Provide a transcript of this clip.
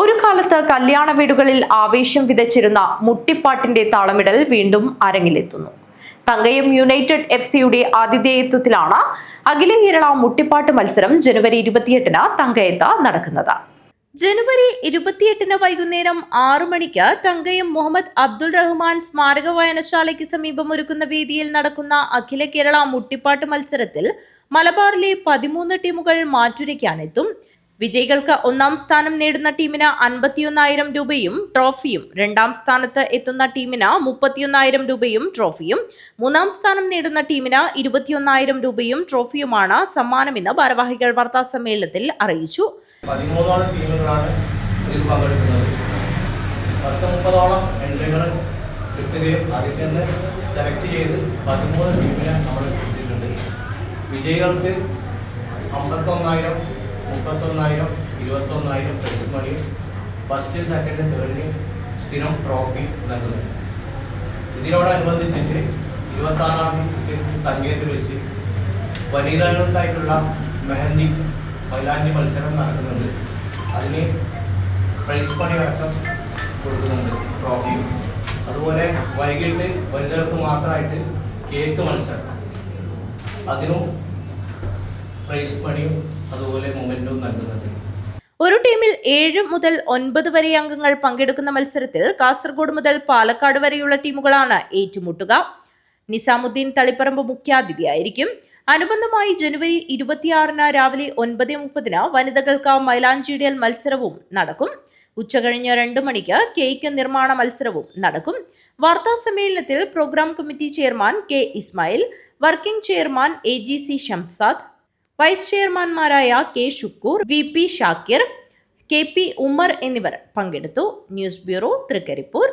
ഒരു കാലത്ത് കല്യാണ വീടുകളിൽ ആവേശം വിതച്ചിരുന്ന മുട്ടിപ്പാട്ടിന്റെ താളമിടൽ വീണ്ടും അരങ്ങിലെത്തുന്നു. തങ്കയം യുണൈറ്റഡ് എഫ് സിയുടെ ആതിഥേയത്വത്തിലാണ് അഖില കേരള മുട്ടിപ്പാട്ട് മത്സരം ജനുവരി ഇരുപത്തിയെട്ടിന് തങ്കയത്ത് നടക്കുന്നത്. ജനുവരി ഇരുപത്തിയെട്ടിന് വൈകുന്നേരം ആറു മണിക്ക് തങ്കയം മുഹമ്മദ് അബ്ദുൾ റഹ്മാൻ സ്മാരക വായനശാലയ്ക്ക് സമീപം ഒരുക്കുന്ന വേദിയിൽ നടക്കുന്ന അഖില കേരള മുട്ടിപ്പാട്ട് മത്സരത്തിൽ മലബാറിലെ പതിമൂന്ന് ടീമുകൾ മാറ്റുരയ്ക്കാനെത്തും. വിജയികൾക്ക് ഒന്നാം സ്ഥാനം നേടുന്ന ടീമിന് അൻപത്തിയൊന്നായിരം രൂപയും ട്രോഫിയും. രണ്ടാം സ്ഥാനത്ത് എത്തുന്ന ടീമിന് മുപ്പത്തിയൊന്നായിരം രൂപയും ട്രോഫിയും. മൂന്നാം സ്ഥാനം നേടുന്ന ടീമിന് ഇരുപത്തിയൊന്നായിരം രൂപയും ട്രോഫിയുമാണ് സമ്മാനമെന്ന് ഭാരവാഹികൾ വാർത്താ സമ്മേളനത്തിൽ അറിയിച്ചു. ടീമുകളാണ് ഇതിൽ പങ്കെടുക്കുന്നത്. എൻട്രികൾ അതിൽ സെലക്ട് ചെയ്ത് നമ്മൾ വിജയികൾക്ക് അമ്പത്തൊന്നായിരം മുപ്പത്തൊന്നായിരം ഇരുപത്തൊന്നായിരം പ്രൈസ് മണിയും ഫസ്റ്റ് സെക്കൻഡ് തേർഡിന് സ്ഥിരം ട്രോഫി നൽകുന്നുണ്ട് ഇതിനോടനുബന്ധിച്ചിട്ട് ഇരുപത്താറാം തീയതി തങ്കയത്തിൽ വെച്ച് വനിതകൾക്കായിട്ടുള്ള മെഹന്തി മൈലാഞ്ചി മത്സരം നടക്കുന്നുണ്ട്. അതിന് പ്രൈസ് പണി അടക്കം കൊടുക്കുന്നുണ്ട് ട്രോഫിയും അതുപോലെ വൈകിട്ട് വനിതകൾക്ക് മാത്രമായിട്ട് കേക്ക് മത്സരം. അതിനും പ്രൈസ് മണിയും അതുപോലെ മൊമെന്റും നൽകുന്നത്. ഒരു ടീമിൽ ഏഴ് മുതൽ ഒൻപത് വരെ അംഗങ്ങൾ പങ്കെടുക്കുന്ന മത്സരത്തിൽ കാസർഗോഡ് മുതൽ പാലക്കാട് വരെയുള്ള ടീമുകളാണ് ഏറ്റുമുട്ടുക. നിസാമുദ്ദീൻ തളിപ്പറമ്പ് മുഖ്യാതിഥിയായിരിക്കും. അനുബന്ധമായി ജനുവരി ഇരുപത്തിയാറിന് രാവിലെ ഒൻപത് മുപ്പതിന് വനിതകൾക്ക് മൈലാഞ്ചിയിടൽ മത്സരവും നടക്കും. ഉച്ചകഴിഞ്ഞ് രണ്ട് മണിക്ക് കേക്ക് നിർമ്മാണ മത്സരവും നടക്കും. വാർത്താ സമ്മേളനത്തിൽ programme committee chairman K Ismail working chairman A G C Shamsad vice ചെയർമാൻമാരായ K Shukoor V P Shakir K P Umar എന്നിവർ പങ്കെടുത്തു. News bureau Trikaripur.